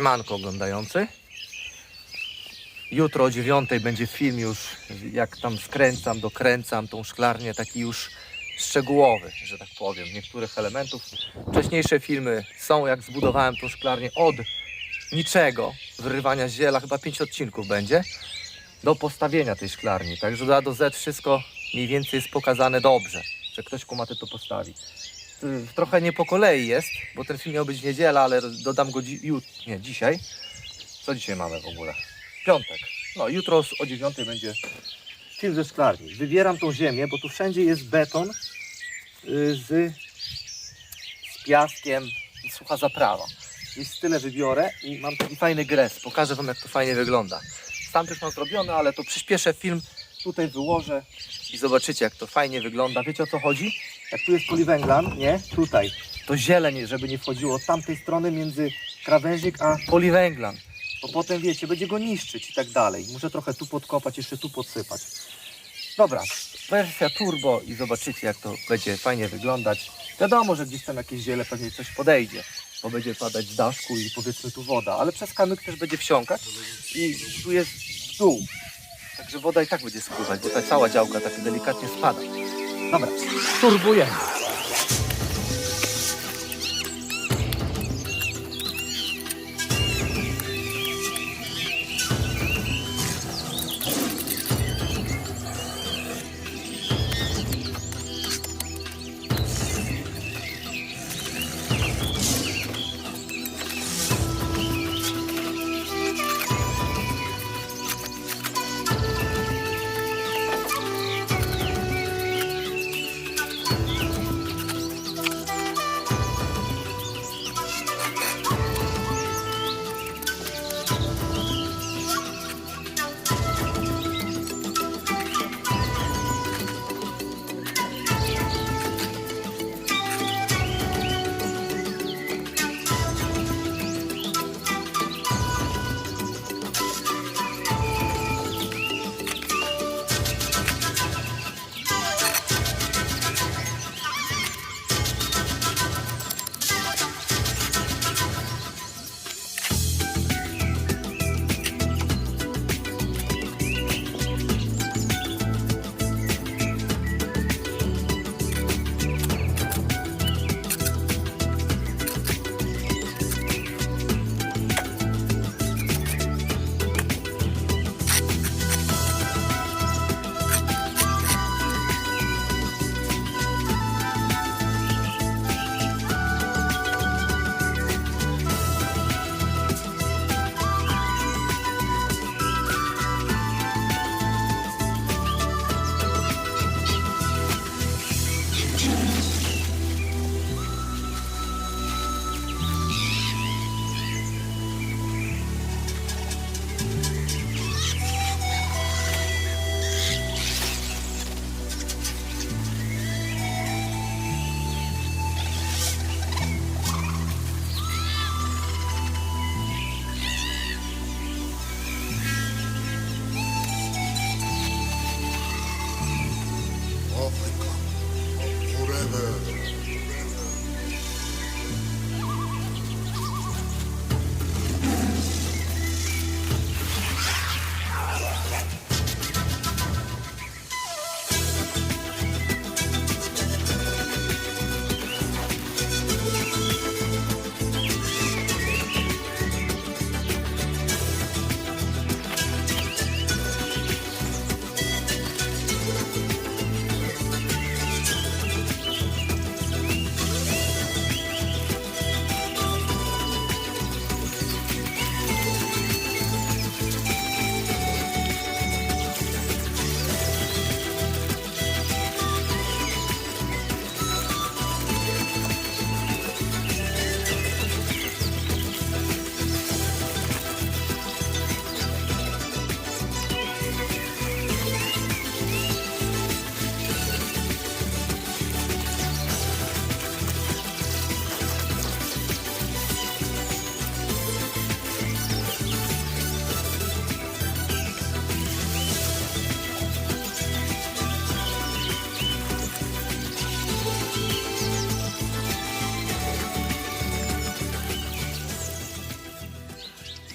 Siemanko oglądający. Jutro o 9 będzie film już, jak tam skręcam, dokręcam tą szklarnię, taki już szczegółowy, że tak powiem, niektórych elementów. Wcześniejsze filmy są, jak zbudowałem tą szklarnię od niczego, wyrywania ziela, chyba 5 odcinków będzie, do postawienia tej szklarni. Także do A do Z wszystko mniej więcej jest pokazane dobrze, że ktoś kumaty to postawi. Y, Trochę nie po kolei jest, bo ten film miał być w niedzielę, ale dodam go dzi- jut- nie, dzisiaj. Co dzisiaj mamy w ogóle? Piątek. No, jutro o 9 będzie film ze szklarni. Wybieram tą ziemię, bo tu wszędzie jest beton y, z, z piaskiem i sucha zaprawa. Jest tyle wybiorę i mam taki fajny gres. Pokażę Wam, jak to fajnie wygląda. Sam już mam zrobione, ale to przyspieszę film. Tutaj wyłożę i zobaczycie, jak to fajnie wygląda. Wiecie o co chodzi? Jak tu jest poliwęglan, nie? Tutaj. To zieleń, żeby nie wchodziło od tamtej strony między krawężnik a poliwęglan. Bo potem, wiecie, będzie go niszczyć i tak dalej. Muszę trochę tu podkopać, jeszcze tu podsypać. Dobra, wersja turbo i zobaczycie, jak to będzie fajnie wyglądać. Wiadomo, że gdzieś tam jakieś ziele pewnie coś podejdzie, bo będzie padać z daszku i powiedzmy tu woda, ale przez kamyk też będzie wsiąkać i tu jest dół. Także woda i tak będzie spływać, bo ta cała działka tak delikatnie spada. Dobra, turbujemy.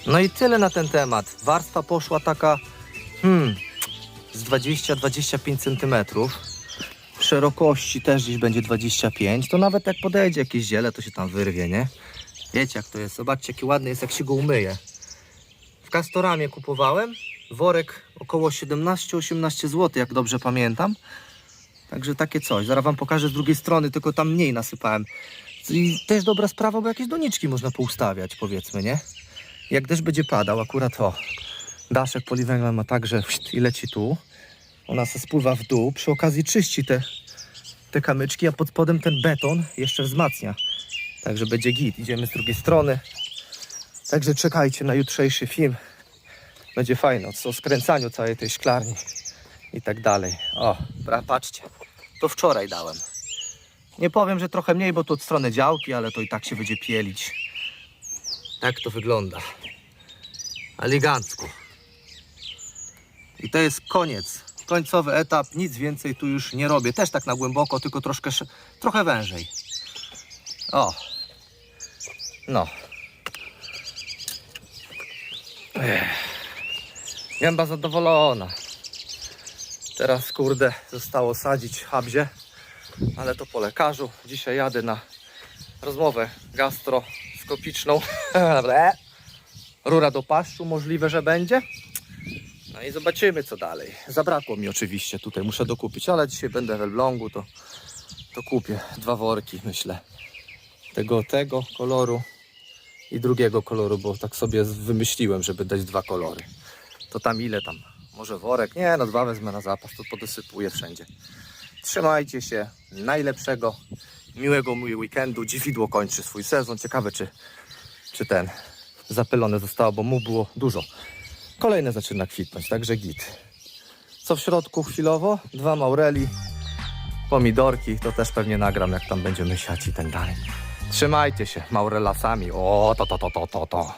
No i tyle na ten temat. Warstwa poszła taka hmm, z 20-25 cm. Szerokości też gdzieś będzie 25. To nawet jak podejdzie jakieś ziele, to się tam wyrwie, nie? Wiecie jak to jest. Zobaczcie, jaki ładny jest, jak się go umyje. W Castoramie kupowałem. Worek około 17-18 zł, jak dobrze pamiętam. Także takie coś. Zaraz wam pokażę z drugiej strony, tylko tam mniej nasypałem. I też dobra sprawa, bo jakieś doniczki można poustawiać, powiedzmy, nie? Jak deszcz będzie padał, akurat o, daszek poliwęgla ma tak, że pst, i leci tu. Ona se spływa w dół, przy okazji czyści te, te kamyczki, a pod spodem ten beton jeszcze wzmacnia. Także będzie git. Idziemy z drugiej strony. Także czekajcie na jutrzejszy film. Będzie fajno, o skręcaniu całej tej szklarni i tak dalej. O, patrzcie, to wczoraj dałem. Nie powiem, że trochę mniej, bo to od strony działki, ale to i tak się będzie pielić. Tak to wygląda. Elegancko. I to jest koniec. Końcowy etap, nic więcej tu już nie robię. Też tak na głęboko, tylko troszkę, sz- trochę wężej. O. No. Ech. Gęba zadowolona. Teraz, kurde, zostało sadzić habzie, ale to po lekarzu. Dzisiaj jadę na rozmowę gastroskopiczną. Ble. Rura do paszczu możliwe, że będzie. No i zobaczymy co dalej. Zabrakło mi oczywiście tutaj, muszę dokupić, ale dzisiaj będę w Elblągu, to, to kupię dwa worki, myślę. Tego, tego koloru i drugiego koloru, bo tak sobie wymyśliłem, żeby dać dwa kolory. To tam ile tam? Może worek? Nie, no dwa wezmę na zapas, to podosypuję wszędzie. Trzymajcie się, najlepszego, miłego mój weekendu. Dziwidło kończy swój sezon. Ciekawe, czy, czy ten zapylone zostało, bo mu było dużo. Kolejne zaczyna kwitnąć, także git. Co w środku chwilowo? Dwa maureli, pomidorki, to też pewnie nagram, jak tam będziemy siać i tak dalej. Trzymajcie się, maurelasami. O, to, to, to, to, to, to.